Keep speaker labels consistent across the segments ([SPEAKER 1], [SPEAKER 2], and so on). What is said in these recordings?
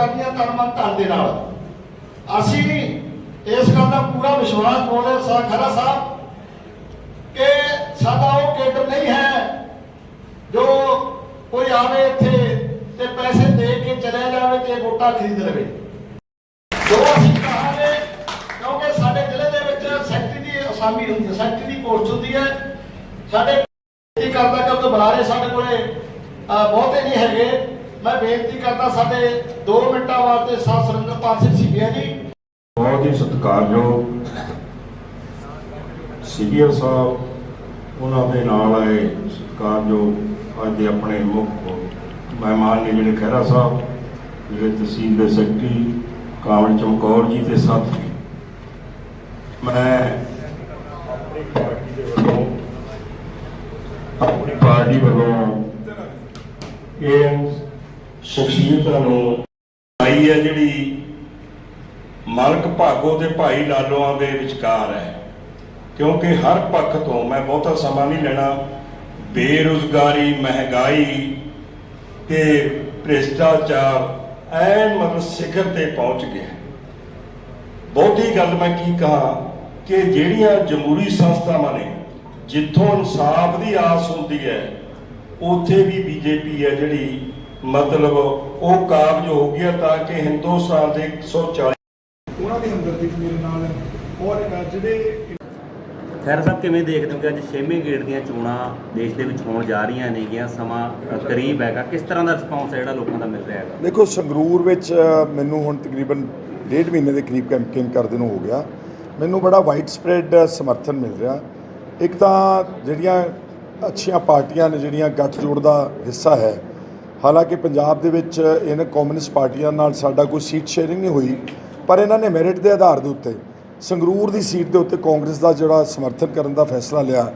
[SPEAKER 1] ਕਰਨੀਆਂ ਤਨ ਮਨ ਧਨ ਦੇ ਨਾਲ। ਅਸੀਂ ਇਸ ਗੱਲ ਦਾ ਪੂਰਾ ਵਿਸ਼ਵਾਸ ਬੋਲੇ ਸਾ, ਖਰਾ ਸਾਹਿਬ ਕਿ ਸਾਡਾ ਉਹ ਕੇਡਰ ਨਹੀਂ ਹੈ ਜੋ ਕੋਈ ਆਵੇ ਇੱਥੇ ਤੇ ਪੈਸੇ ਦੇ ਕੇ ਚਲੇ ਜਾਵੇ ਤੇ ਵੋਟਾਂ ਖਰੀਦ ਲਵੇ। ਜੋ ਅਸੀਂ ਕਹਾਂਗੇ, ਕਿਉਂਕਿ ਸਾਡੇ ਜ਼ਿਲ੍ਹੇ ਦੇ ਵਿੱਚ ਸੈਕਟਰੀ ਦੀ ਅਸਾਮੀ ਹੁੰਦੀ ਹੈ, ਸੈਕਟਰੀ ਦੀ ਪੋਸਟ ਹੁੰਦੀ ਹੈ। ਸਾਡੇ ਬੇਨਤੀ ਕਰਦਾ ਕਿਉਂਕਿ ਬੁਲਾਰੇ ਸਾਡੇ ਕੋਲੇ ਬਹੁਤੇ ਨਹੀਂ ਹੈਗੇ। ਮੈਂ ਬੇਨਤੀ ਕਰਦਾ ਸਾਡੇ 2 ਮਿੰਟਾਂ ਵਾਸਤੇ ਸਾਹ ਸੁਰਿੰਦਰਪਾਲ ਸਿੰਘ ਸੀਪੀਆ ਜੀ।
[SPEAKER 2] ਬਹੁਤ ਹੀ ਸਤਿਕਾਰਯੋਗ ਸੀਨੀਅਰ ਸਾਹਿਬ, ਉਹਨਾਂ ਦੇ ਨਾਲ ਆਏ ਸਤਿਕਾਰਯੋਗ ਅੱਜ ਦੇ ਆਪਣੇ ਮੁੱਖ ਮਹਿਮਾਨ ਨੇ ਜਿਹੜੇ ਖਹਿਰਾ ਸਾਹਿਬ, ਜਿਹੜੇ ਤਹਿਸੀਲ ਦੇ ਸੈਕਟਰੀ ਕਾਵੜ ਚਮਕੌਰ ਜੀ ਦੇ ਸਾਥੀ ਮੈਂ ਆਪਣੀ ਪਾਰਟੀ ਦੇ ਵੱਲੋਂ ਆਪਣੀ ਪਾਰਟੀ ਵੱਲੋਂ ਇਹ ਸ਼ਖਸੀਅਤਾਂ ਨੂੰ ਆਈ ਹੈ ਜਿਹੜੀ ਮਾਲਕ ਭਾਗੋ ਤੇ ਭਾਈ ਲਾਲੋਆਂ ਦੇ ਵਿਚਕਾਰ ਹੈ। ਕਿਉਂਕਿ ਹਰ ਪੱਖ ਤੋਂ ਮੈਂ ਬਹੁਤਾ ਸਮਾਂ ਨਹੀਂ ਲੈਣਾ, ਬੇਰੁਜ਼ਗਾਰੀ, ਮਹਿੰਗਾਈ ਤੇ ਭ੍ਰਿਸ਼ਟਾਚਾਰ ਐਨ ਮਤਲਬ ਸਿਖਰ ਤੇ ਪਹੁੰਚ ਗਿਆ ਬਹੁਤੀ ਗੱਲ ਮੈਂ ਕੀ ਕਹਾਂ ਕਿ ਜਿਹੜੀਆਂ ਜਮਹੂਰੀ ਸੰਸਥਾਵਾਂ ਨੇ, ਜਿੱਥੋਂ ਇਨਸਾਫ ਦੀ ਆਸ ਹੁੰਦੀ ਹੈ, ਉੱਥੇ ਵੀ ਬੀਜੇਪੀ ਹੈ ਜਿਹੜੀ ਮਤਲਬ ਉਹ ਕਾਬਜ ਹੋ ਗਿਆ ਤਾਂ ਕਿ ਹਿੰਦੁਸਤਾਨ ਦੇ 140
[SPEAKER 3] ਉਹਨਾਂ ਦੀ ਹਮਦਰਦੀ ਮੇਰੇ ਨਾਲ ਔਰ ਜਿਹੜੇ
[SPEAKER 4] ਖੈਰ ਸਾਹਿਬ ਕਿਵੇਂ ਦੇਖਦੇ ਹੋ ਕਿ ਅੱਜ ਛੇਵੇਂ ਗੇੜ ਦੀਆਂ ਚੋਣਾਂ ਦੇਸ਼ ਦੇ ਵਿੱਚ ਹੋਣ ਜਾ ਰਹੀਆਂ ਨੇਗੀਆਂ? ਸਮਾਂ ਕਰੀਬ ਹੈਗਾ। ਕਿਸ ਤਰ੍ਹਾਂ ਦਾ ਰਿਸਪੌਂਸ ਹੈ ਜਿਹੜਾ ਲੋਕਾਂ ਦਾ ਮਿਲ ਰਿਹਾ ਹੈਗਾ?
[SPEAKER 3] ਦੇਖੋ ਸੰਗਰੂਰ ਵਿੱਚ ਮੈਨੂੰ ਹੁਣ ਤਕਰੀਬਨ ਡੇਢ ਮਹੀਨੇ ਦੇ ਕਰੀਬ ਕੈਂਪੇਨ ਕਰਦੇ ਨੂੰ ਹੋ ਗਿਆ। ਮੈਨੂੰ ਬੜਾ ਵਾਈਡ ਸਪਰੈਡ ਸਮਰਥਨ ਮਿਲ ਰਿਹਾ। ਇੱਕ ਤਾਂ ਜਿਹੜੀਆਂ ਅੱਛੀਆਂ ਪਾਰਟੀਆਂ ਨੇ ਜਿਹੜੀਆਂ ਗੱਠਜੋੜ ਦਾ ਹਿੱਸਾ ਹੈ ਹਾਲਾਂਕਿ ਪੰਜਾਬ ਦੇ ਵਿੱਚ ਇਹਨਾਂ ਕਮਿਊਨਿਸਟ ਪਾਰਟੀਆਂ ਨਾਲ ਸਾਡਾ ਕੋਈ ਸੀਟ ਸ਼ੇਅਰਿੰਗ ਨਹੀਂ ਹੋਈ, ਪਰ ਇਹਨਾਂ ਨੇ ਮੈਰਿਟ ਦੇ ਆਧਾਰ ਦੇ ਉੱਤੇ ਸੰਗਰੂਰ ਦੀ ਸੀਟ ਦੇ ਉੱਤੇ ਕਾਂਗਰਸ ਦਾ ਜਿਹੜਾ ਸਮਰਥਨ ਕਰਨ ਦਾ ਫੈਸਲਾ ਲਿਆ।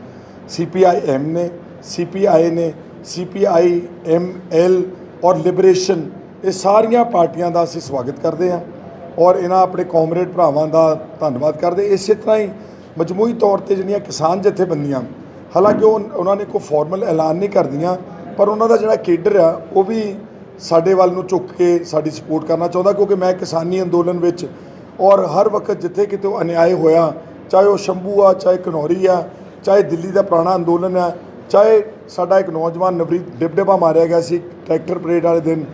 [SPEAKER 3] ਸੀਪੀਆਈ-ਐਮ ਨੇ ਸੀਪੀਆਈ ਨੇ ਸੀਪੀਆਈ ਐਮ ਐਲ ਔਰ ਲਿਬਰੇਸ਼ਨ ਇਹ ਸਾਰੀਆਂ ਪਾਰਟੀਆਂ ਦਾ ਅਸੀਂ ਸਵਾਗਤ ਕਰਦੇ ਹਾਂ ਔਰ ਇਹਨਾਂ ਆਪਣੇ ਕਾਮਰੇਡ ਭਰਾਵਾਂ ਦਾ ਧੰਨਵਾਦ ਕਰਦੇ ਇਸੇ ਤਰ੍ਹਾਂ ਹੀ ਮਜਮੂਈ ਤੌਰ ਤੇ ਜਿਹੜੀਆਂ ਕਿਸਾਨ ਜਥੇਬੰਦੀਆਂ, ਹਾਲਾਂਕਿ ਉਹ, ਉਹਨਾਂ ਨੇ ਕੋਈ ਫਾਰਮਲ ਐਲਾਨ ਨਹੀਂ ਕਰਦੀਆਂ ਪਰ ਉਹਨਾਂ ਦਾ ਜਿਹੜਾ ਕੇਡਰ ਆ, ਉਹ ਵੀ ਸਾਡੇ ਵੱਲ ਨੂੰ ਝੁੱਕ ਕੇ ਸਾਡੀ ਸਪੋਰਟ ਕਰਨਾ ਚਾਹੁੰਦਾ, ਕਿਉਂਕਿ ਮੈਂ ਕਿਸਾਨੀ ਅੰਦੋਲਨ ਵਿੱਚ ਔਰ ਹਰ ਵਕਤ ਜਿੱਥੇ ਕਿਤੇ ਉਹ ਅਨਿਆਏ ਹੋਇਆ, ਚਾਹੇ ਉਹ ਸ਼ੰਭੂ ਆ, ਚਾਹੇ ਘਨੌਰੀ ਆ, ਚਾਹੇ ਦਿੱਲੀ ਦਾ ਪੁਰਾਣਾ ਅੰਦੋਲਨ ਆ, ਚਾਹੇ ਸਾਡਾ ਇੱਕ ਨੌਜਵਾਨ ਨਵਰੀਤ ਡਿਬਡਿਬਾ ਮਾਰਿਆ ਗਿਆ ਸੀ, ਟਰੈਕਟਰ ਪਰੇਡ ਵਾਲੇ ਦਿਨ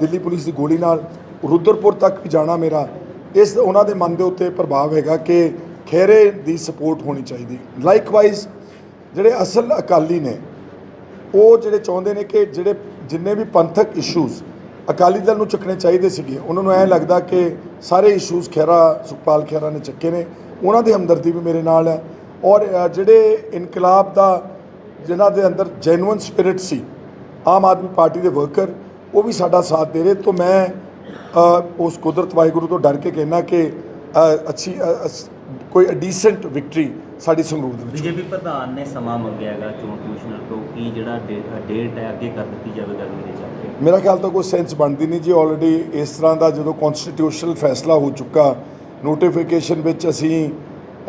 [SPEAKER 3] ਦਿੱਲੀ ਪੁਲਿਸ ਦੀ ਗੋਲੀ ਨਾਲ, ਰੁਦਰਪੁਰ ਤੱਕ ਵੀ ਜਾਣਾ ਮੇਰਾ, ਇਸ ਉਹਨਾਂ ਦੇ ਮਨ ਦੇ ਉੱਤੇ ਪ੍ਰਭਾਵ ਹੈਗਾ ਕਿ ਖੇਰੇ ਦੀ ਸਪੋਰਟ ਹੋਣੀ ਚਾਹੀਦੀ। ਲਾਈਕਵਾਈਜ਼ ਜਿਹੜੇ ਅਸਲ ਅਕਾਲੀ ਨੇ ਉਹ ਜਿਹੜੇ ਚਾਹੁੰਦੇ ਨੇ ਕਿ ਜਿਹੜੇ ਜਿੰਨੇ ਵੀ ਪੰਥਕ ਇਸ਼ੂਜ਼ ਅਕਾਲੀ ਦਲ ਨੂੰ ਚੱਕਣੇ ਚਾਹੀਦੇ ਸੀਗੇ, ਉਹਨਾਂ ਨੂੰ ਐ ਲੱਗਦਾ ਕਿ ਸਾਰੇ ਇਸ਼ੂਜ਼ ਖਹਿਰਾ, ਸੁਖਪਾਲ ਖਹਿਰਾ ਨੇ ਚੱਕੇ ਨੇ। ਉਹਨਾਂ ਦੀ ਹਮਦਰਦੀ ਵੀ ਮੇਰੇ ਨਾਲ ਹੈ। ਔਰ ਜਿਹੜੇ ਇਨਕਲਾਬ ਦਾ, ਜਿਨ੍ਹਾਂ ਦੇ ਅੰਦਰ ਜੈਨੂਇਨ ਸਪਿਰਿਟ ਸੀ, ਆਮ ਆਦਮੀ ਪਾਰਟੀ ਦੇ ਵਰਕਰ ਉਹ ਵੀ ਸਾਡਾ ਸਾਥ ਦੇ ਰਹੇ। ਤੋਂ ਮੈਂ ਉਸ ਕੁਦਰਤ ਵਾਹਿਗੁਰੂ ਤੋਂ ਡਰ ਕੇ ਕਹਿਣਾ ਕਿ ਅੱਛੀ ਕੋਈ ਡੀਸੈਂਟ ਵਿਕਟਰੀ ਸਾਡੀ ਸੰਗਰੂਰ ਦੇ ਵਿੱਚ
[SPEAKER 4] ਬੀਜੇਪੀ ਪ੍ਰਧਾਨ ਨੇ ਸਮਾਂ ਮੰਗਿਆ ਹੈਗਾ ਚੋਣ ਕਮਿਸ਼ਨਰ ਤੋਂ ਕਿ ਜਿਹੜਾ ਡੇਟ ਹੈ ਅੱਗੇ ਕਰ ਦਿੱਤੀ ਜਾਵੇ ਗਰਮੀ ਦੇ ਚੱਲਦੇ
[SPEAKER 3] ਮੇਰਾ ਖਿਆਲ ਤਾਂ ਕੋਈ ਸੈਂਸ ਬਣਦੀ ਨਹੀਂ ਜੀ। ਆਲਰੇਡੀ ਇਸ ਤਰ੍ਹਾਂ ਦਾ ਜਦੋਂ ਕਨਸਟੀਟਿਊਸ਼ਨਲ ਫੈਸਲਾ ਹੋ ਚੁੱਕਾ ਨੋਟੀਫਿਕੇਸ਼ਨ ਵਿੱਚ ਅਸੀਂ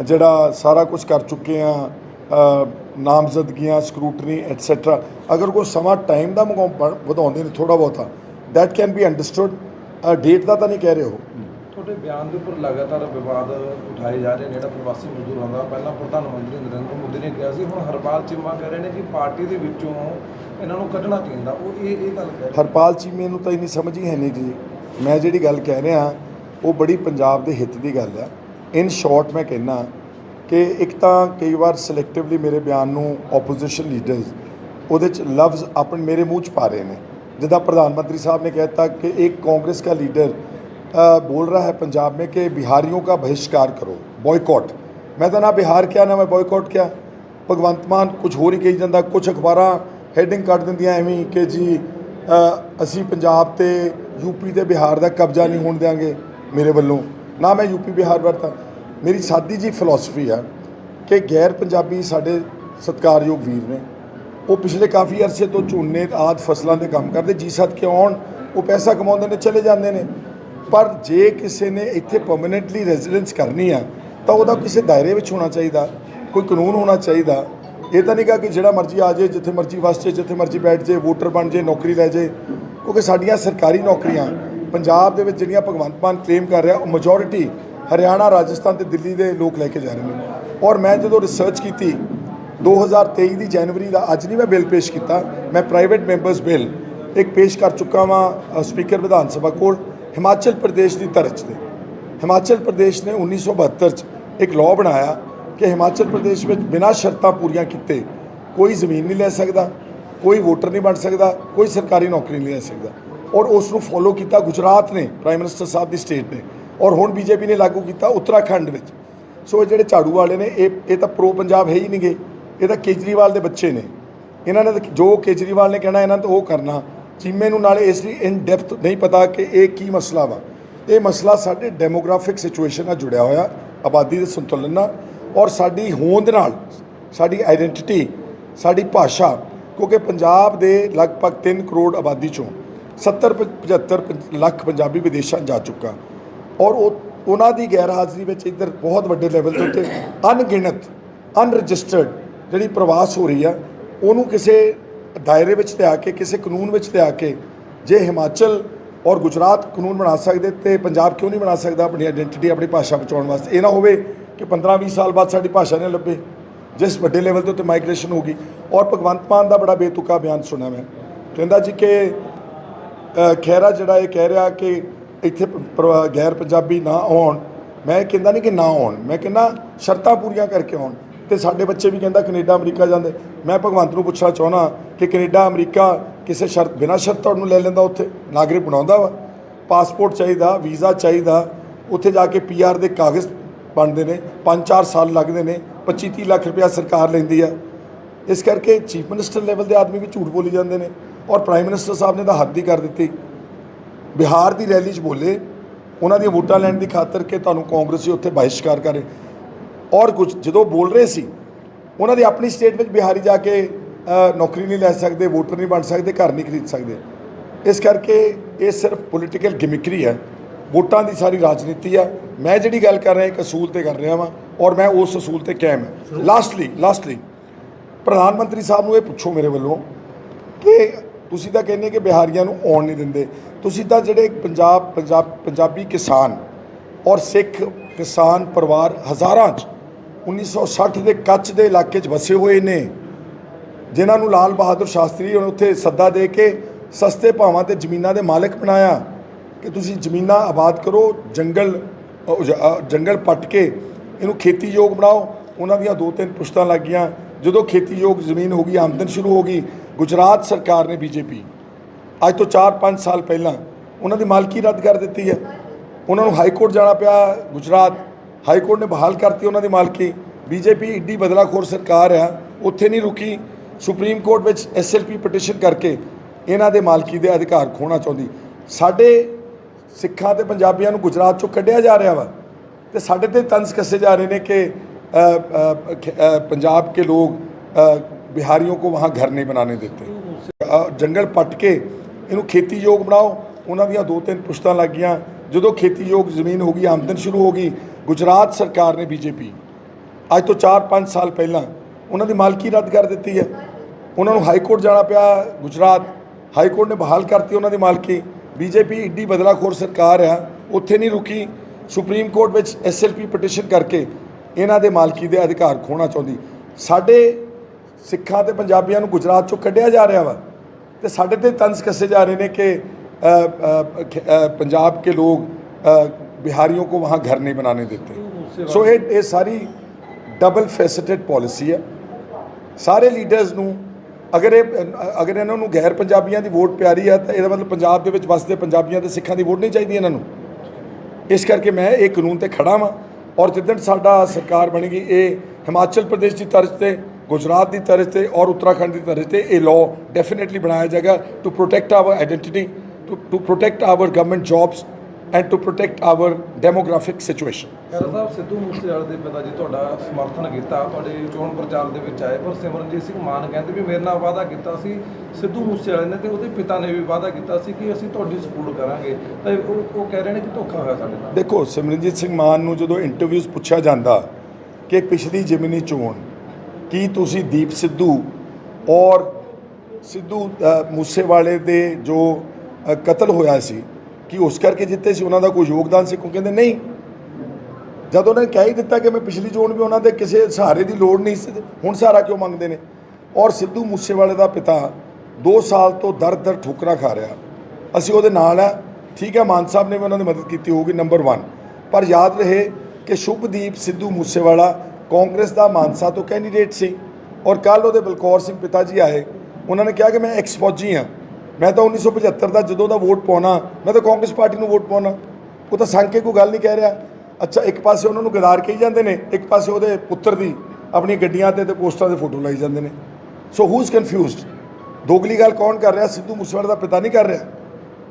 [SPEAKER 3] ਜਿਹੜਾ ਸਾਰਾ ਕੁਝ ਕਰ ਚੁੱਕੇ ਆ ਨਾਮਜ਼ਦਗੀਆਂ ਸਕਰੂਟਨੀ ਐਟਸੈਟਰਾ ਅਗਰ ਕੋਈ ਸਮਾਂ ਟਾਈਮ ਦਾ ਵਧਾਉਂਦੇ ਨੇ ਥੋੜਾ ਬਹੁਤਾ that can be understood that ਦਾ ਤਾਂ ਨਹੀਂ ਕਹਿ ਰਹੇ ਹੋ।
[SPEAKER 5] ਤੁਹਾਡੇ ਬਿਆਨ ਦੇ ਉੱਪਰ ਲਗਾਤਾਰ ਵਿਵਾਦ ਉਠਾਏ ਜਾ ਰਹੇ ਨੇ, ਜਿਹੜਾ ਪ੍ਰਵਾਸੀ ਮਜ਼ਦੂਰਾਂ ਦਾ ਪਹਿਲਾਂ ਪ੍ਰਧਾਨ ਮੰਤਰੀ ਨਰਿੰਦਰ ਮੋਦੀ ਨੇ ਕਿਹਾ ਸੀ, ਹੁਣ ਹਰਪਾਲ ਚੀਮਾ ਕਹਿ ਰਹੇ ਨੇ ਕਿ ਪਾਰਟੀ ਦੇ ਵਿੱਚੋਂ ਇਹਨਾਂ ਨੂੰ ਕੱਢਣਾ ਚਾਹੀਦਾ। ਉਹ ਇਹ ਇਹ ਗੱਲ ਕਹਿ ਰਹੇ
[SPEAKER 3] ਹਰਪਾਲ ਚੀਮੇ ਨੂੰ ਤਾਂ ਇਨੀ ਸਮਝ ਹੀ ਹੈ ਨਹੀਂ ਜੀ। ਮੈਂ ਜਿਹੜੀ ਗੱਲ ਕਹਿ ਰਿਹਾ, ਉਹ ਬੜੀ ਪੰਜਾਬ ਦੇ ਹਿੱਤ ਦੀ ਗੱਲ ਹੈ। ਇਨ ਸ਼ਾਰਟ ਮੈਂ ਕਹਿਣਾ ਕਿ ਇੱਕ ਤਾਂ ਕਈ ਵਾਰ ਸਿਲੈਕਟਿਵਲੀ ਮੇਰੇ ਬਿਆਨ ਨੂੰ ਆਪੋਜੀਸ਼ਨ ਲੀਡਰਸ ਉਹਦੇ ਚ ਲਫ਼ਜ਼ ਆਪਣ ਮੇਰੇ ਮੂੰਹ ਚ ਪਾ ਰਹੇ ਨੇ। ਜਿੱਦਾਂ ਪ੍ਰਧਾਨ ਮੰਤਰੀ ਸਾਹਿਬ ਨੇ ਕਹਿਤਾ ਕਿ ਇੱਕ ਕਾਂਗਰਸ ਦਾ ਲੀਡਰ बोल रहा है पंजाब में कि बिहारियों का बहिष्कार करो बॉयकॉट मैं तो ना बिहार क्या ना मैं बॉयकॉट क्या ਭਗਵੰਤ ਮਾਨ ਕੁਝ ਹੋਰ ਹੀ ਕਹੀ ਜਾਂਦਾ ਕੁਝ ਅਖਬਾਰਾਂ ਹੈਡਿੰਗ ਕੱਢ ਦਿੰਦੀਆਂ ਐਵੇਂ ਹੀ ਕਿ ਜੀ ਅ, ਅਸੀਂ ਪੰਜਾਬ ਤੇ ਯੂਪੀ ਤੇ ਬਿਹਾਰ ਦਾ ਕਬਜ਼ਾ ਨਹੀਂ ਹੋਣ ਦਿਆਂਗੇ ਮੇਰੇ ਵੱਲੋਂ ਨਾ ਮੈਂ ਯੂਪੀ ਬਿਹਾਰ ਵਰਤਾ ਮੇਰੀ ਸਾਦੀ ਜੀ ਫਿਲਾਸਫੀ ਹੈ ਕਿ ਗੈਰ ਪੰਜਾਬੀ ਸਾਡੇ ਸਤਿਕਾਰਯੋਗ ਵੀਰ ਨੇ ਉਹ ਪਿਛਲੇ ਕਾਫੀ ਅਰਸੇ ਤੋਂ ਝੋਨੇ ਆਦ ਫਸਲਾਂ ਦੇ ਕੰਮ ਕਰਦੇ ਜੀ ਸਦ ਕੇ ਆਉਣ ਉਹ ਪੈਸਾ ਕਮਾਉਂਦੇ ਨੇ ਚਲੇ ਜਾਂਦੇ ਨੇ ਪਰ ਜੇ ਕਿਸੇ ਨੇ ਇੱਥੇ ਪਰਮਨੈਂਟਲੀ ਰੈਜ਼ੀਡੈਂਸ ਕਰਨੀ ਆ, ਤਾਂ ਉਹਦਾ ਕਿਸੇ ਦਾਇਰੇ ਵਿੱਚ ਹੋਣਾ ਚਾਹੀਦਾ, ਕੋਈ ਕਾਨੂੰਨ ਹੋਣਾ ਚਾਹੀਦਾ। ਇਹ ਤਾਂ ਨਹੀਂ ਗਾ ਕਿ ਜਿਹੜਾ ਮਰਜ਼ੀ ਆ ਜਾਏ, ਜਿੱਥੇ ਮਰਜ਼ੀ ਵਸ ਜੇ ਜਿੱਥੇ ਮਰਜ਼ੀ ਬੈਠ ਜੇ ਵੋਟਰ ਬਣ ਜਾਏ, ਨੌਕਰੀ ਲੈ ਜਾਏ। ਕਿਉਂਕਿ ਸਾਡੀਆਂ ਸਰਕਾਰੀ ਨੌਕਰੀਆਂ, ਪੰਜਾਬ ਦੇ ਵਿੱਚ ਜਿਹੜੀਆਂ ਭਗਵੰਤ ਮਾਨ ਕਲੇਮ ਕਰ ਰਿਹਾ, ਉਹ ਮੈਜੋਰਿਟੀ ਹਰਿਆਣਾ, ਰਾਜਸਥਾਨ ਤੇ ਦਿੱਲੀ ਦੇ ਲੋਕ ਲੈ ਕੇ ਜਾ ਰਹੇ ਨੇ। ਔਰ ਮੈਂ ਜਦੋਂ ਰਿਸਰਚ ਕੀਤੀ 2023 ਦੀ ਜਨਵਰੀ ਦਾ ਅੱਜ ਨਹੀਂ ਮੈਂ ਬਿੱਲ ਪੇਸ਼ ਕੀਤਾ, ਮੈਂ ਪ੍ਰਾਈਵੇਟ ਮੈਂਬਰਸ ਬਿੱਲ ਇੱਕ ਪੇਸ਼ ਕਰ ਚੁੱਕਾ ਵਾਂ ਸਪੀਕਰ ਵਿਧਾਨ ਸਭਾ ਕੋਲ। ਹਿਮਾਚਲ ਪ੍ਰਦੇਸ਼ ਦੀ ਤਰਜ਼ ਤੇ। ਹਿਮਾਚਲ ਪ੍ਰਦੇਸ਼ ਨੇ 1972 ਚ ਇੱਕ ਲਾਅ ਬਣਾਇਆ ਕਿ ਹਿਮਾਚਲ ਪ੍ਰਦੇਸ਼ ਵਿੱਚ ਬਿਨਾਂ ਸ਼ਰਤਾਂ ਪੂਰੀਆਂ ਕੀਤੇ ਕੋਈ ਜ਼ਮੀਨ ਨਹੀਂ ਲੈ ਸਕਦਾ, ਕੋਈ ਵੋਟਰ ਨਹੀਂ ਬਣ ਸਕਦਾ, ਕੋਈ ਸਰਕਾਰੀ ਨੌਕਰੀ ਨਹੀਂ ਲੈ ਸਕਦਾ। ਔਰ ਉਸ ਨੂੰ ਫੋਲੋ ਕੀਤਾ ਗੁਜਰਾਤ ਨੇ ਪ੍ਰਾਈਮ ਮਿਨਿਸਟਰ ਸਾਹਿਬ ਦੀ ਸਟੇਟ ਨੇ। ਔਰ ਹੁਣ ਬੀਜੇਪੀ ਨੇ ਲਾਗੂ ਕੀਤਾ ਉੱਤਰਾਖੰਡ ਵਿੱਚ। ਸੋ ਇਹ ਜਿਹੜੇ ਝਾੜੂ ਵਾਲੇ ਨੇ, ਇਹ ਇਹ ਤਾਂ ਪ੍ਰੋ ਪੰਜਾਬ ਹੈ ਹੀ ਨਹੀਂਗੇ। ਇਹ ਤਾਂ ਕੇਜਰੀਵਾਲ ਦੇ ਬੱਚੇ ਨੇ। ਇਹਨਾਂ ਨੇ ਤਾਂ ਜੋ ਕੇਜਰੀਵਾਲ ਨੇ ਕਹਿਣਾ, ਇਹਨਾਂ ਨੇ ਤਾਂ ਉਹ ਕਰਨਾ। ਚੀਮੇ ਨੂੰ ਨਾਲ ਇਸ ਲਈ ਇਨ ਡੈਪਥ ਨਹੀਂ ਪਤਾ ਕਿ ਇਹ ਕੀ ਮਸਲਾ ਵਾ। ਇਹ ਮਸਲਾ ਸਾਡੇ ਡੈਮੋਗ੍ਰਾਫਿਕ ਸਿਚੁਏਸ਼ਨ ਨਾਲ ਜੁੜਿਆ ਹੋਇਆ, ਆਬਾਦੀ ਦੇ ਸੰਤੁਲਨ ਨਾਲ ਔਰ ਸਾਡੀ ਹੋਂਦ ਨਾਲ, ਸਾਡੀ ਆਇਡੈਂਟੀਟੀ ਸਾਡੀ ਭਾਸ਼ਾ, ਕਿਉਂਕਿ ਪੰਜਾਬ ਦੇ ਲਗਭਗ 3 ਕਰੋੜ ਆਬਾਦੀ ਚੋਂ 70 75 ਲੱਖ ਪੰਜਾਬੀ ਵਿਦੇਸ਼ਾਂ ਜਾ ਚੁੱਕਾ। ਔਰ ਉਹ, ਉਹਨਾਂ ਦੀ ਗੈਰ ਹਾਜ਼ਰੀ ਵਿੱਚ ਇੱਧਰ ਬਹੁਤ ਵੱਡੇ ਲੈਵਲ ਦੇ ਉੱਤੇ ਅਣਗਿਣਤ ਅਨਰਜਿਸਟਰਡ ਜਿਹੜੀ ਪ੍ਰਵਾਸ ਹੋ ਰਹੀ ਆ, ਉਹਨੂੰ ਕਿਸੇ ਦਾਇਰੇ ਵਿੱਚ ਲਿਆ ਕੇ ਕਿਸੇ ਕਾਨੂੰਨ ਵਿੱਚ ਲਿਆ ਕੇ ਜੇ ਹਿਮਾਚਲ ਔਰ ਗੁਜਰਾਤ ਕਾਨੂੰਨ ਬਣਾ ਸਕਦੇ ਤੇ ਪੰਜਾਬ ਕਿਉਂ ਨਹੀਂ ਬਣਾ ਸਕਦਾ ਆਪਣੀ ਆਇਡੈਂਟੀਟੀ ਆਪਣੀ ਭਾਸ਼ਾ ਬਚਾਉਣ ਵਾਸਤੇ? ਇਹ ਨਾ ਹੋਵੇ ਕਿ 15-20 ਸਾਲ ਬਾਅਦ ਸਾਡੀ ਭਾਸ਼ਾ ਨੇ ਲੱਭੇ ਜਿਸ ਵੱਡੇ ਲੈਵਲ ਤੇ ਉੱਤੇ ਮਾਈਗ੍ਰੇਸ਼ਨ ਹੋਗੀ ਔਰ ਭਗਵੰਤ ਮਾਨ ਦਾ ਬੜਾ ਬੇਤੁਕਾ ਬਿਆਨ ਸੁਣਿਆ ਮੈਂ। ਕਹਿੰਦਾ ਜੀ ਕਿ ਅ, ਖਹਿਰਾ ਜਿਹੜਾ ਇਹ ਕਹਿ ਰਿਹਾ ਕਿ ਇੱਥੇ ਗੈਰ ਪੰਜਾਬੀ ਨਾ ਆਉਣ। ਮੈਂ ਕਹਿੰਦਾ ਨਹੀਂ ਕਿ ਨਾ ਆਉਣ। ਮੈਂ ਕਹਿੰਦਾ ਸ਼ਰਤਾਂ ਪੂਰੀਆਂ ਕਰਕੇ ਆਉਣ। ਤੇ ਸਾਡੇ ਬੱਚੇ ਵੀ ਕਹਿੰਦਾ ਕੈਨੇਡਾ, ਅਮਰੀਕਾ ਜਾਂਦੇ। ਮੈਂ ਭਗਵੰਤ ਨੂੰ ਪੁੱਛਣਾ ਚਾਹੁੰਦਾ ਕਿ ਕੈਨੇਡਾ, ਅਮਰੀਕਾ ਕਿਸੇ ਸ਼ਰਤ, ਬਿਨਾਂ ਸ਼ਰਤ ਤੁਹਾਨੂੰ ਲੈ ਲੈਂਦਾ ਉੱਥੇ? ਨਾਗਰਿਕ ਬਣਾਉਂਦਾ ਵਾ। ਪਾਸਪੋਰਟ ਚਾਹੀਦਾ, ਵੀਜ਼ਾ ਚਾਹੀਦਾ। ਉੱਥੇ ਜਾ ਕੇ ਪੀਆਰ ਦੇ ਕਾਗਜ਼ ਬਣਦੇ ਨੇ 5-4 ਸਾਲ ਲੱਗਦੇ ਨੇ 25-30 ਲੱਖ ਰੁਪਇਆ ਸਰਕਾਰ ਲੈਂਦੀ ਆ। ਇਸ ਕਰਕੇ ਚੀਫ ਮਿਨਿਸਟਰ ਲੈਵਲ ਦੇ ਆਦਮੀ ਵੀ ਝੂਠ ਬੋਲੀ ਜਾਂਦੇ ਨੇ ਔਰ ਪ੍ਰਾਈਮ ਮਿਨਿਸਟਰ ਸਾਹਿਬ ਨੇ ਤਾਂ ਹੱਦ ਹੀ ਕਰ ਦਿੱਤੀ। ਬਿਹਾਰ ਦੀ ਰੈਲੀ 'ਚ ਬੋਲੇ, ਉਹਨਾਂ ਦੀਆਂ ਵੋਟਾਂ ਲੈਣ ਦੀ ਖਾਤਰ ਕਿ ਤੁਹਾਨੂੰ ਕਾਂਗਰਸੀ ਉੱਥੇ ਬਹਿਸ਼ਕਾਰ ਕਰੇ। ਔਰ ਕੁਝ ਜਦੋਂ ਬੋਲ ਰਹੇ ਸੀ ਉਹਨਾਂ ਦੀ ਆਪਣੀ ਸਟੇਟ ਵਿੱਚ ਬਿਹਾਰੀ ਜਾ ਕੇ ਨੌਕਰੀ ਨਹੀਂ ਲੈ ਸਕਦੇ ਵੋਟਰ ਨਹੀਂ ਬਣ ਸਕਦੇ ਘਰ ਨਹੀਂ ਖਰੀਦ ਸਕਦੇ। ਇਸ ਕਰਕੇ ਇਹ ਸਿਰਫ ਪੋਲੀਟੀਕਲ ਗਿਮਿਕਰੀ ਹੈ। ਵੋਟਾਂ ਦੀ ਸਾਰੀ ਰਾਜਨੀਤੀ ਹੈ। ਮੈਂ ਜਿਹੜੀ ਗੱਲ ਕਰ ਰਿਹਾ ਇੱਕ ਅਸੂਲ ਤੇ ਕਰ ਰਿਹਾ ਵਾਂ ਔਰ ਮੈਂ ਉਸ ਅਸੂਲ ਤੇ ਕਾਇਮ ਹਾਂ। ਲਾਸਟਲੀ ਲਾਸਟਲੀ ਪ੍ਰਧਾਨ ਮੰਤਰੀ ਸਾਹਿਬ ਨੂੰ ਇਹ ਪੁੱਛੋ ਮੇਰੇ ਵੱਲੋਂ ਕਿ ਤੁਸੀਂ ਤਾਂ ਕਹਿੰਦੇ ਕਿ ਬਿਹਾਰੀਆਂ ਨੂੰ ਆਉਣ ਨਹੀਂ ਦਿੰਦੇ। ਤੁਸੀਂ ਤਾਂ ਜਿਹੜੇ ਪੰਜਾਬ ਪੰਜਾਬ ਪੰਜਾਬੀ ਕਿਸਾਨ ਔਰ ਸਿੱਖ ਕਿਸਾਨ ਪਰਿਵਾਰ ਹਜ਼ਾਰਾਂ 'ਚ 1960 ਦੇ ਕੱਚ ਦੇ ਇਲਾਕੇ 'ਚ ਵਸੇ ਹੋਏ ਨੇ, ਜਿਨ੍ਹਾਂ ਨੂੰ ਲਾਲ ਬਹਾਦਰ ਸ਼ਾਸਤਰੀ ਨੇ ਉੱਥੇ ਸੱਦਾ ਦੇ ਕੇ ਸਸਤੇ ਭਾਵਾਂ ਤੇ ਜ਼ਮੀਨਾਂ ਦੇ ਮਾਲਕ ਬਣਾਇਆ। ਕਿ ਤੁਸੀਂ ਜ਼ਮੀਨਾਂ ਆਬਾਦ ਕਰੋ, ਜੰਗਲ ਜੰਗਲ ਪੱਟ ਕੇ ਇਹਨੂੰ ਖੇਤੀਯੋਗ ਬਣਾਓ। ਉਹਨਾਂ ਦੀਆਂ ਦੋ ਤਿੰਨ ਪੁਸ਼ਤਾਂ ਲੱਗ ਗਈਆਂ ਜਦੋਂ ਖੇਤੀਯੋਗ ਜ਼ਮੀਨ ਹੋ ਗਈ, ਆਮਦਨ ਸ਼ੁਰੂ ਹੋ ਗਈ, ਗੁਜਰਾਤ ਸਰਕਾਰ ਨੇ ਬੀਜੇਪੀ। ਅੱਜ ਤੋਂ 4-5 ਸਾਲ ਪਹਿਲਾਂ ਉਹਨਾਂ ਦੀ ਮਾਲਕੀ ਰੱਦ ਕਰ ਦਿੱਤੀ ਹੈ। ਉਹਨਾਂ ਨੂੰ ਹਾਈ ਕੋਰਟ ਜਾਣਾ ਪਿਆ, ਗੁਜਰਾਤ। ਹਾਈ ਕੋਰਟ ਨੇ ਬਹਾਲ ਕਰਤੀ ਉਹਨਾਂ ਦੀ ਮਾਲਕੀ। ਬੀਜੇਪੀ ਇੱਡੀ ਬਦਲਾਖੋਰ ਸਰਕਾਰ ਆ, ਉੱਥੇ ਨਹੀਂ ਰੁਕੀ। ਸੁਪਰੀਮ ਕੋਰਟ ਵਿੱਚ ਐਸਐਲਪੀ ਪਟੀਸ਼ਨ ਕਰਕੇ ਇਹਨਾਂ ਦੇ ਮਾਲਕੀ ਦੇ ਅਧਿਕਾਰ ਖੋਣਾ ਚਾਹੁੰਦੀ। ਸਾਡੇ ਸਿੱਖਾਂ ਤੇ ਪੰਜਾਬੀਆਂ ਨੂੰ ਗੁਜਰਾਤ ਚੋਂ ਕੱਢਿਆ ਜਾ ਰਿਹਾ ਵਾ ਤੇ ਸਾਡੇ ਤੇ ਤੰਸ ਕੱਸੇ ਜਾ ਰਹੇ ਨੇ ਕਿ ਪੰਜਾਬ ਕੇ ਲੋਕ ਬਿਹਾਰੀਆਂ ਕੋ ਵਹਾਂ ਘਰ ਨਹੀਂ ਬਣਾਣੇ ਦਿੱਤੇ। ਜੰਗਲ ਪੱਟ ਕੇ ਇਹਨੂੰ ਖੇਤੀਯੋਗ ਬਣਾਓ। ਉਹਨਾਂ ਦੀਆਂ ਦੋ ਤਿੰਨ ਪੁਸ਼ਤਾਂ ਲੱਗੀਆਂ। ਜਦੋਂ ਖੇਤੀਯੋਗ ਜ਼ਮੀਨ ਹੋ ਗਈ, ਆਮਦਨ ਸ਼ੁਰੂ ਹੋ ਗਈ ਗੁਜਰਾਤ ਸਰਕਾਰ ਨੇ ਬੀਜੇਪੀ, ਅੱਜ ਤੋਂ 4-5 ਸਾਲ ਪਹਿਲਾਂ ਉਹਨਾਂ ਦੀ ਮਾਲਕੀ ਰੱਦ ਕਰ ਦਿੱਤੀ ਹੈ। ਉਹਨਾਂ ਨੂੰ ਹਾਈ ਕੋਰਟ ਜਾਣਾ ਪਿਆ ਗੁਜਰਾਤ। ਹਾਈ ਕੋਰਟ ਨੇ ਬਹਾਲ ਕਰਤੀ ਉਹਨਾਂ ਦੀ ਮਾਲਕੀ। ਬੀਜੇਪੀ ਇੱਡੀ ਬਦਲਾਖੋਰ ਸਰਕਾਰ ਆ, ਉੱਥੇ ਨਹੀਂ ਰੁਕੀ। ਸੁਪਰੀਮ ਕੋਰਟ ਵਿੱਚ ਐਸਐਲਪੀ ਪਟੀਸ਼ਨ ਕਰਕੇ ਇਹਨਾਂ ਦੇ ਮਾਲਕੀ ਦੇ ਅਧਿਕਾਰ ਖੋਣਾ ਚਾਹੁੰਦੀ। ਸਾਡੇ ਸਿੱਖਾਂ ਤੇ ਪੰਜਾਬੀਆਂ ਨੂੰ ਗੁਜਰਾਤ ਚੋਂ ਕੱਢਿਆ ਜਾ ਰਿਹਾ ਵਾ ਤੇ ਸਾਡੇ ਤੇ ਤੰਸ ਕੱਸੇ ਜਾ ਰਹੇ ਨੇ ਕਿ ਪੰਜਾਬ ਕੇ ਲੋग ਅ, ਬਿਹਾਰੀਆਂ को वहाँ घर नहीं बनाने देते ਸੋ ਇਹ ਇਹ ਸਾਰੀ ਡਬਲ ਫੈਸੇਟਡ ਪਾਲਿਸੀ ਹੈ ਸਾਰੇ ਲੀਡਰਸ ਨੂੰ ਅਗਰ ਇਹ ਅਗਰ ਇਹਨਾਂ ਨੂੰ ਗੈਰ ਪੰਜਾਬੀਆਂ ਦੀ ਵੋਟ ਪਿਆਰੀ ਹੈ ਤਾਂ ਇਹਦਾ ਮਤਲਬ ਪੰਜਾਬ ਦੇ ਵਿੱਚ ਵਸਦੇ ਪੰਜਾਬੀਆਂ ਤੇ ਸਿੱਖਾਂ ਦੀ ਵੋਟ ਨਹੀਂ ਚਾਹੀਦੀ ਇਹਨਾਂ ਨੂੰ ਇਸ ਕਰਕੇ ਮੈਂ ਇਹ ਕਾਨੂੰਨ ਤੇ ਖੜਾ ਵਾਂ ਔਰ ਜਿੱਦਣ ਸਾਡਾ ਸਰਕਾਰ ਬਣੇਗੀ ਇਹ ਹਿਮਾਚਲ ਪ੍ਰਦੇਸ਼ ਦੀ ਤਰਜ਼ ਤੇ ਗੁਜਰਾਤ ਦੀ ਤਰਜ਼ ਤੇ ਔਰ ਉੱਤਰਾਖੰਡ ਦੀ ਤਰਜ਼ ਤੇ ਇਹ ਲਾਅ ਡੈਫੀਨਿਟਲੀ ਬਣਾਇਆ ਜਾਏਗਾ to protect our identity to to protect our government jobs and to protect our demographic
[SPEAKER 5] situation ਸਾਹਿਬ ਸਿੱਧੂ ਮੂਸੇਵਾਲੇ ਦੇ ਪਿਤਾ ਜੀ ਤੁਹਾਡਾ ਸਮਰਥਨ ਕੀਤਾ ਤੁਹਾਡੇ ਚੋਣ ਪ੍ਰਚਾਰ ਦੇ ਵਿੱਚ ਆਏ ਪਰ ਸਿਮਰਨਜੀਤ ਸਿੰਘ ਮਾਨ ਕਹਿੰਦੇ ਵੀ ਮੇਰੇ ਨਾਲ ਵਾਅਦਾ ਕੀਤਾ ਸੀ ਸਿੱਧੂ ਮੂਸੇਵਾਲੇ ਨੇ ਤੇ ਉਹਦੇ ਪਿਤਾ ਨੇ ਵੀ ਵਾਅਦਾ ਕੀਤਾ ਸੀ ਕਿ ਅਸੀਂ ਤੁਹਾਡੀ ਸਪੋਰਟ ਕਰਾਂਗੇ। ਤਾਂ ਉਹ ਉਹ ਕਹਿ ਰਹੇ ਨੇ ਕਿ ਧੋਖਾ ਹੋਇਆ ਸਾਡੇ ਨਾਲ।
[SPEAKER 3] ਦੇਖੋ ਸਿਮਰਨਜੀਤ ਸਿੰਘ ਮਾਨ ਨੂੰ ਜਦੋਂ ਇੰਟਰਵਿਊਜ਼ ਪੁੱਛਿਆ ਜਾਂਦਾ ਕਿ ਪਿਛਲੀ ਜ਼ਮੀਨੀ ਚੋਣ ਕੀ ਤੁਸੀਂ ਦੀਪ ਸਿੱਧੂ ਔਰ ਸਿੱਧੂ ਮੂਸੇਵਾਲੇ ਦੇ ਜੋ ਕਤਲ ਹੋਇਆ ਸੀ ਕਿ ਉਸ ਕਰਕੇ ਜਿੱਤੇ ਸੀ, ਉਹਨਾਂ ਦਾ ਕੋਈ ਯੋਗਦਾਨ ਸੀ, ਕਿਉਂਕਿ ਕਹਿੰਦੇ ਨਹੀਂ। ਜਦ ਉਹਨਾਂ ਨੇ ਕਹਿ ਹੀ ਦਿੱਤਾ ਕਿ ਮੈਂ ਪਿਛਲੀ ਚੋਣ ਵੀ ਉਹਨਾਂ ਦੇ ਕਿਸੇ ਸਹਾਰੇ ਦੀ ਲੋੜ ਨਹੀਂ ਸੀ, ਹੁਣ ਸਹਾਰਾ ਕਿਉਂ ਮੰਗਦੇ ਨੇ? ਔਰ ਸਿੱਧੂ ਮੂਸੇਵਾਲੇ ਦਾ ਪਿਤਾ 2 ਸਾਲ ਤੋਂ ਦਰ ਦਰ ਠੋਕਰਾਂ ਖਾ ਰਿਹਾ। ਅਸੀਂ ਉਹਦੇ ਨਾਲ ਆ। ਠੀਕ ਹੈ ਮਾਨ ਸਾਹਿਬ ਨੇ ਵੀ ਉਹਨਾਂ ਦੀ ਮਦਦ ਕੀਤੀ ਹੋਊਗੀ ਨੰਬਰ 1 ਪਰ ਯਾਦ ਰਹੇ ਕਿ ਸ਼ੁਭਦੀਪ ਸਿੱਧੂ ਮੂਸੇਵਾਲਾ ਕਾਂਗਰਸ ਦਾ ਮਾਨਸਾ ਤੋਂ ਕੈਂਡੀਡੇਟ ਸੀ। ਔਰ ਕੱਲ ਉਹਦੇ ਬਲਕੌਰ ਸਿੰਘ ਪਿਤਾ ਜੀ ਆਏ। ਉਹਨਾਂ ਨੇ ਕਿਹਾ ਕਿ ਮੈਂ ਐਕਸ ਫੌਜੀ ਹਾਂ। ਮੈਂ ਤਾਂ 1975 ਦਾ ਜਦੋਂ ਦਾ ਵੋਟ ਪਾਉਣਾ ਮੈਂ ਤਾਂ ਕਾਂਗਰਸ ਪਾਰਟੀ ਨੂੰ ਵੋਟ ਪਾਉਣਾ। ਉਹ ਤਾਂ ਸੰਗ ਕੇ ਕੋਈ ਗੱਲ ਨਹੀਂ ਕਹਿ ਰਿਹਾ। ਅੱਛਾ ਇੱਕ ਪਾਸੇ ਉਹਨਾਂ ਨੂੰ ਗਦਾਰ ਕਹੀ ਜਾਂਦੇ ਨੇ ਇੱਕ ਪਾਸੇ ਉਹਦੇ ਪੁੱਤਰ ਦੀ ਆਪਣੀਆਂ ਗੱਡੀਆਂ ਤੇ ਤੇ ਪੋਸਟਰਾਂ ਦੇ ਫੋਟੋ ਲਾਈ ਜਾਂਦੇ ਨੇ। ਸੋ ਹੂ ਇਜ਼ ਕਨਫਿਊਜ਼ਡ ਦੋਗਲੀ ਗੱਲ ਕੌਣ ਕਰ ਰਿਹਾ? ਸਿੱਧੂ ਮੂਸੇਵਾਲੇ ਦਾ ਪਿਤਾ ਨਹੀਂ ਕਰ ਰਿਹਾ।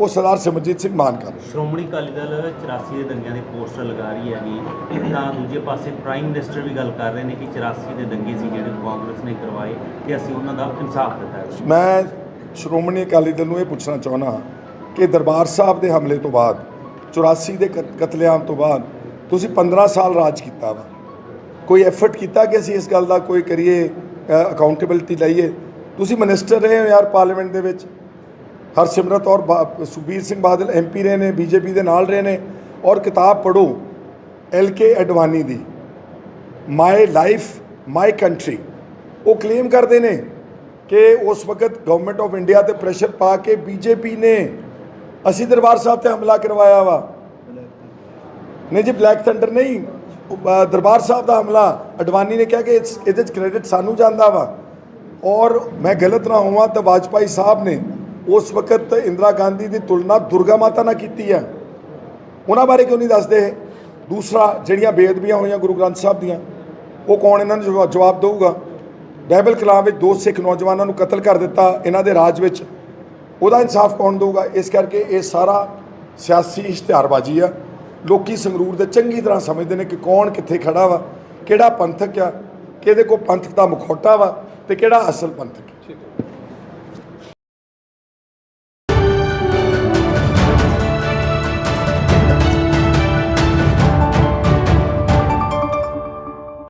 [SPEAKER 3] ਉਹ ਸਰਦਾਰ ਸਿਮਰਜੀਤ ਸਿੰਘ ਮਾਨ ਕਰ ਰਿਹਾ।
[SPEAKER 4] ਸ਼੍ਰੋਮਣੀ ਅਕਾਲੀ ਦਲ 84 ਦੇ ਦੰਗਿਆਂ ਦੇ ਪੋਸਟਰ ਲਗਾ ਰਹੀ ਹੈਗੀ। ਤਾਂ ਦੂਜੇ ਪਾਸੇ ਪ੍ਰਾਈਮ ਮਿਨਿਸਟਰ ਵੀ ਗੱਲ ਕਰ ਰਹੇ ਨੇ ਕਿ 84 ਦੇ ਦੰਗੇ ਸੀ ਜਿਹੜੇ ਕਾਂਗਰਸ ਨੇ ਕਰਵਾਏ ਤੇ ਅਸੀਂ ਉਹਨਾਂ ਦਾ ਇਨਸਾਫ ਦਿੱਤਾ
[SPEAKER 3] ਮੈਂ ਸ਼੍ਰੋਮਣੀ ਅਕਾਲੀ ਦਲ ਨੂੰ ਇਹ ਪੁੱਛਣਾ ਚਾਹੁੰਦਾ ਕਿ ਦਰਬਾਰ ਸਾਹਿਬ ਦੇ ਹਮਲੇ ਤੋਂ ਬਾਅਦ 84 ਦੇ ਕਤ- ਕਤਲੇਆਮ ਤੋਂ ਬਾਅਦ ਤੁਸੀਂ 15 ਸਾਲ ਰਾਜ ਕੀਤਾ ਵਾ। ਕੋਈ ਐਫਰਟ ਕੀਤਾ ਕਿ ਅਸੀਂ ਇਸ ਗੱਲ ਦਾ ਕੋਈ ਕਰੀਏ ਅਕਾਊਂਟੇਬਿਲਟੀ ਲਈਏ? ਤੁਸੀਂ ਮਿਨਿਸਟਰ ਰਹੇ ਹੋ ਯਾਰ ਪਾਰਲੀਮੈਂਟ ਦੇ ਵਿੱਚ। ਹਰਸਿਮਰਤ ਔਰ ਬਾ- ਸੁਖਬੀਰ ਸਿੰਘ ਬਾਦਲ ਐਮਪੀ ਰਹੇ ਨੇ, ਬੀਜੇਪੀ ਦੇ ਨਾਲ ਰਹੇ ਨੇ ਔਰ ਕਿਤਾਬ ਪੜ੍ਹੋ ਐਲ ਕੇ ਅਡਵਾਨੀ ਦੀ। ਮਾਈ ਲਾਈਫ ਮਾਈ ਕੰਟਰੀ ਉਹ ਕਲੇਮ ਕਰਦੇ ਨੇ। ਕਿ ਉਸ ਵਕਤ ਗਵਰਨਮੈਂਟ ਆਫ ਇੰਡੀਆ ਤੇ ਪ੍ਰੈਸ਼ਰ ਪਾ ਕੇ ਬੀਜੇਪੀ ਨੇ ਅਸੀਂ ਦਰਬਾਰ ਸਾਹਿਬ ਤੇ ਹਮਲਾ ਕਰਵਾਇਆ ਵਾ। ਨਹੀਂ ਜੀ ਬਲੈਕ ਥੰਡਰ ਨਹੀਂ। ਦਰਬਾਰ ਸਾਹਿਬ ਦਾ ਹਮਲਾ ਅਡਵਾਨੀ ਨੇ ਕਿਹਾ ਕਿ ਇਸ- ਇਹਦੇ ਚ ਕ੍ਰੈਡਿਟ ਸਾਨੂੰ ਜਾਂਦਾ ਵਾ। ਔਰ ਮੈਂ ਗਲਤ ਨਾ ਹੋਵਾਂ ਤਾਂ ਵਾਜਪਾਈ ਸਾਹਿਬ ਨੇ ਉਸ ਵਕਤ ਇੰਦਰਾ ਗਾਂਧੀ ਦੀ ਤੁਲਨਾ ਦੁਰਗਾ ਮਾਤਾ ਨਾਲ ਕੀਤੀ ਹੈ। ਉਹਨਾਂ ਬਾਰੇ ਕਿਉਂ ਨਹੀਂ ਦੱਸਦੇ ਇਹ? ਦੂਸਰਾ, ਜਿਹੜੀਆਂ ਬੇਅਦਬੀਆਂ ਹੋਈਆਂ ਗੁਰੂ ਗ੍ਰੰਥ ਸਾਹਿਬ ਦੀਆਂ, ਉਹ ਕੌਣ ਇਹਨਾਂ ਨੂੰ ਜਵਾ- ਜਵਾਬ ਦੇਊਗਾ? ਬਾਈਬਲ ਕਲਾਮ ਵਿੱਚ ਦੋ ਸਿੱਖ ਨੌਜਵਾਨਾਂ ਨੂੰ ਕਤਲ ਕਰ ਦਿੱਤਾ, ਇਹਨਾਂ ਦੇ ਰਾਜ ਵਿੱਚ ਉਹਦਾ ਇਨਸਾਫ ਕੌਣ ਦੇਊਗਾ? ਇਸ ਕਰਕੇ ਇਹ ਸਾਰਾ ਸਿਆਸੀ ਇਸ਼ਤਿਹਾਰਬਾਜ਼ੀ ਆ। ਲੋਕੀ ਸੰਗਰੂਰ ਦੇ ਚੰਗੀ ਤਰ੍ਹਾਂ ਸਮਝਦੇ ਨੇ ਕਿ ਕੌਣ ਕਿੱਥੇ ਖੜਾ ਵਾ, ਕਿਹੜਾ ਪੰਥਕ ਆ, ਕਿਹਦੇ ਕੋ ਪੰਥਕ ਦਾ ਮੁਖੌਟਾ ਵਾ ਤੇ ਕਿਹੜਾ ਅਸਲ ਪੰਥਕ